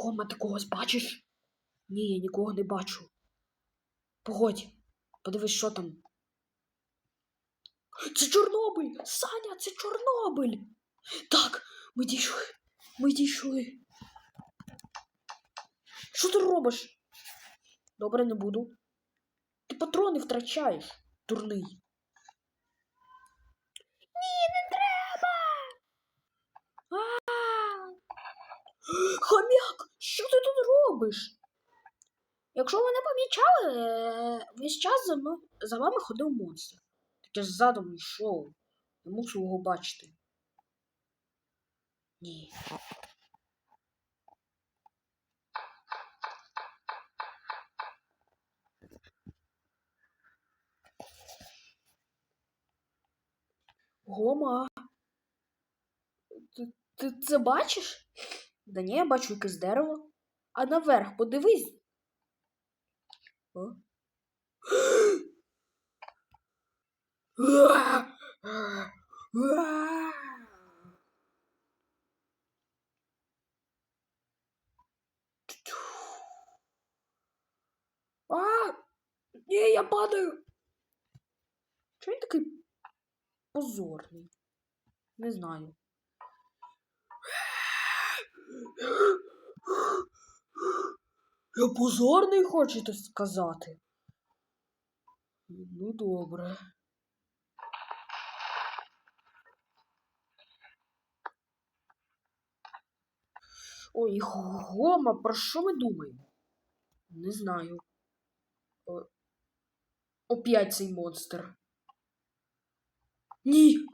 Хома, ти когось бачиш? Ні, я нікого не бачу. Погодь, подивись, що там. Це Чорнобиль! Саня, це Чорнобиль! Так, ми дійшли. Ми дійшли. Що ти робиш? Добре, не буду. Ти патрони втрачаєш, дурний. Ні, не треба. Хомяк, що ти тут робиш? Якщо ви не помічали, е, весь час за, за вами ходив монстр. Так я ззаду йшов. Не мусив його бачити. Ні. Гома. Ти, ти це бачиш? Да ні, я бачу якесь дерево. А наверх подивись. О. А! Ні, я падаю. Чому він такий позорний? Не знаю. Я позорний, хочете сказати? Ну, добре. Ой, Гома, про що ми думаємо? Не знаю. Опять цей монстр. Ні.